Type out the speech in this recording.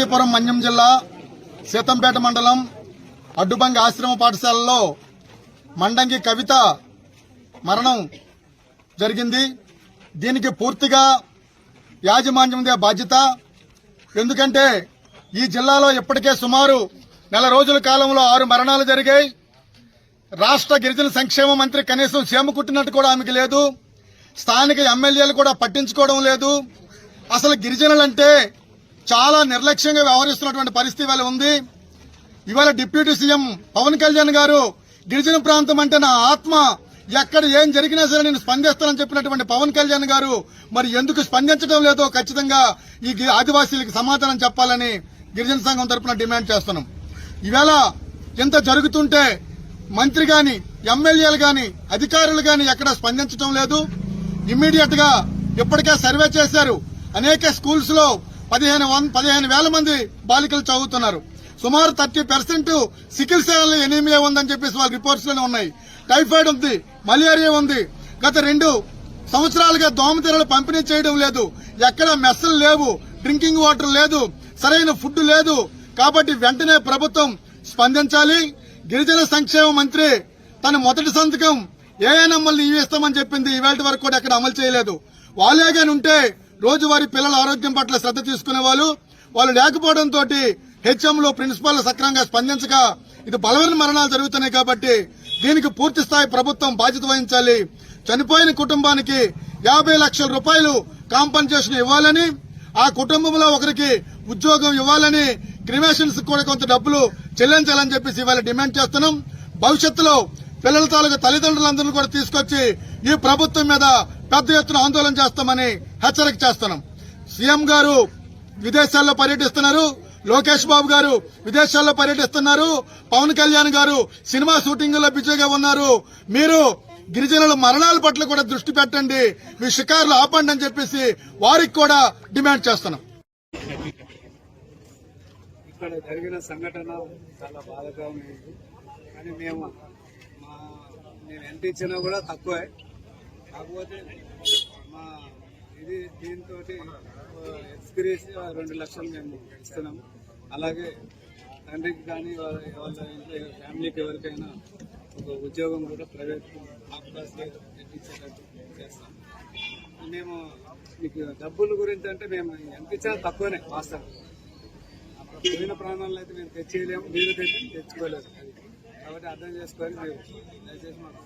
అనంతపురం మన్యం జిల్లా సీతంపేట మండలం అడ్డుబంగి ఆశ్రమ పాఠశాలలో మండంగి కవిత మరణం జరిగింది. దీనికి పూర్తిగా యాజమాన్యందే బాధ్యత. ఎందుకంటే ఈ జిల్లాలో ఇప్పటికే సుమారు నెల రోజుల కాలంలో ఆరు మరణాలు జరిగాయి. రాష్ట్ర గిరిజన సంక్షేమ మంత్రి కనీసం సీమ కుట్టినట్టు కూడా ఆమెకి లేదు. స్థానిక ఎమ్మెల్యేలు కూడా పట్టించుకోవడం లేదు. అసలు గిరిజనులంటే చాలా నిర్లక్ష్యంగా వ్యవహరిస్తున్నటువంటి పరిస్థితి ఇవాళ ఉంది. ఇవాళ డిప్యూటీ సీఎం పవన్ కళ్యాణ్ గారు గిరిజన ప్రాంతం అంటే నా ఆత్మ? ఎక్కడ ఏం జరిగినా సరే నేను స్పందిస్తానని చెప్పినటువంటి పవన్ కళ్యాణ్ గారు మరి ఎందుకు స్పందించడం లేదో ఖచ్చితంగా ఈ ఆదివాసీలకు సమాధానం చెప్పాలని గిరిజన సంఘం తరపున డిమాండ్ చేస్తున్నాం. ఈవేళ ఇంత జరుగుతుంటే మంత్రి గాని ఎమ్మెల్యేలు గాని అధికారులు గాని ఎక్కడ స్పందించడం లేదు. ఇమ్మీడియట్గా ఇప్పటికే సర్వే చేశారు. అనేక స్కూల్స్లో పదిహేను పదిహేను వేల మంది బాలికలు చదువుతున్నారు. సుమారు thirty percent sickle cell anaemia ఉందని చెప్పేసి వాళ్ళ రిపోర్ట్స్లోనే ఉన్నాయి. టైఫాయిడ్ ఉంది మలేరియా ఉంది. గత రెండు సంవత్సరాలుగా దోమతెరలు పంపిణీ చేయడం లేదు. ఎక్కడ మెస్సులు లేవు డ్రింకింగ్ వాటర్ లేదు సరైన ఫుడ్ లేదు. కాబట్టి వెంటనే ప్రభుత్వం స్పందించాలి. గిరిజన సంక్షేమ మంత్రి తన మొదటి సంతకం ఏఎన్ఎంఎల్ని ఇస్తామని చెప్పింది. ఈవేళ వరకు కూడా ఎక్కడ అమలు చేయలేదు. వాళ్ళే ఉంటే రోజువారీ పిల్లల ఆరోగ్యం పట్ల శ్రద్ధ తీసుకునే వాళ్ళు వాళ్ళు లేకపోవడంతో హెచ్ఎంలో ప్రిన్సిపాల్ సక్రమంగా స్పందించక ఇది బలవీన మరణాలు జరుగుతున్నాయి కాబట్టి దీనికి పూర్తి స్థాయి ప్రభుత్వం బాధ్యత వహించాలి. చనిపోయిన కుటుంబానికి యాభై లక్షల రూపాయలు కాంపన్సేషన్ ఇవ్వాలని ఆ కుటుంబంలో ఒకరికి ఉద్యోగం ఇవ్వాలని క్రిమేషన్స్ కూడా కొంత డబ్బులు చెల్లించాలని చెప్పేసి ఇవాళ డిమాండ్ చేస్తున్నాం. భవిష్యత్తులో పిల్లల తాలూకు తల్లిదండ్రులందరినీ కూడా తీసుకొచ్చి ఈ ప్రభుత్వం మీద పెద్ద ఎత్తున ఆందోళన చేస్తామని హెచ్చరిక చేస్తున్నాం. సీఎం గారు విదేశాల్లో పర్యటిస్తున్నారు. లోకేష్ బాబు గారు విదేశాల్లో పర్యటిస్తున్నారు. పవన్ కళ్యాణ్ గారు సినిమా షూటింగ్లో బిజీగా ఉన్నారు. మీరు గిరిజనుల మరణాల పట్ల కూడా దృష్టి పెట్టండి. మీ షికారులు ఆపండి అని చెప్పేసి వారికి కూడా డిమాండ్ చేస్తున్నాం. ఇక్కడ జరిగిన సంఘటన చాలా బాధగా ఉంది. కానీ మేము మా మేము ఎంత ఇచ్చినా కూడా తక్కువే. కాకపోతే మా ఇది దీంతో ఎక్స్పీరియన్స్ రెండు లక్షలు మేము ఇస్తున్నాము అలాగే తండ్రికి కానీ వాళ్ళ ఇంట్లో ఫ్యామిలీకి ఎవరికైనా ఒక ఉద్యోగం కూడా ప్రైవేట్ ఆఫ్లాస్లో ఇచ్చేటట్టు చేస్తాం. మేము మీకు డబ్బుల గురించి అంటే మేము ఎంత ఇచ్చినా తక్కువనే వాస్తవం పోయిన ప్రాణాలను అయితే మేము తెచ్చేయలేము మీరు తెచ్చి తెచ్చుకోలేదు. కాబట్టి అర్థం చేసుకొని మీరు దయచేసి మాకు